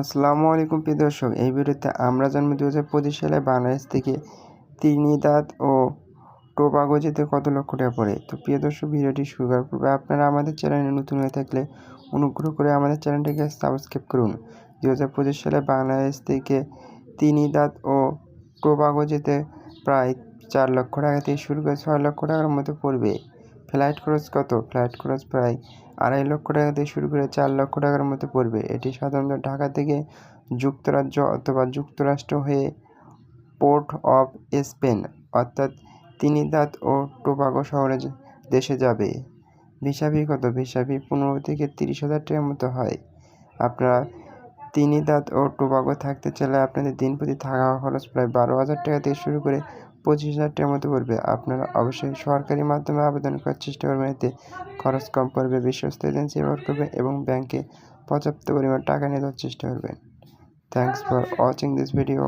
আসসালামু আলাইকুম প্রিয় দর্শক, এই ভিডিওতে আমরা জানব দু হাজার পঁচিশ সালে বাংলাদেশ থেকে ত্রিনিদাদ ও টোবাগো যেতে কত লক্ষ টাকা পড়ে। তো প্রিয় দর্শক, ভিডিওটি শুরু করার পূর্বে আপনারা আমাদের চ্যানেলে নতুন হয়ে থাকলে অনুগ্রহ করে আমাদের চ্যানেলটিকে সাবস্ক্রাইব করুন। দু হাজার পঁচিশ সালে বাংলাদেশ থেকে ত্রিনিদাদ ও টোবাগো যেতে প্রায় চার লক্ষ টাকা থেকে শুরু করে ছয় লক্ষ টাকার মতো পড়বে। ফ্লাইট খরচ কত? ফ্লাইট খরচ প্রায় আড়াই লক্ষ টাকা থেকে শুরু করে চার লক্ষ টাকার মতো পড়বে। এটি সাধারণত ঢাকা থেকে যুক্তরাজ্য অথবা যুক্তরাষ্ট্র হয়ে পোর্ট অফ স্পেন, অর্থাৎ তিনিদাদ ও টোবাগো শহরে দেশে যাবে। ভিসা ফি কত? ভিসা ফি পনেরো থেকে তিরিশ হাজার টাকার মতো হয়। আপনারা তিনিদাদ ও টোবাগো থাকতে চাইলে আপনাদের দিন প্রতি থাকা খরচ প্রায় বারো হাজার টাকা থেকে শুরু করে পঁচিশ হাজার টাকার মতো পড়বে। আপনারা অবশ্যই সরকারি মাধ্যমে আবেদন করার চেষ্টা করবেন এতে খরচ কম পড়বে, বিশ্বস্ত এজেন্সি ব্যবহার করবেন এবং ব্যাংকে পর্যাপ্ত পরিমাণ টাকা নিয়ে চেষ্টা করবেন। Thanks for watching this video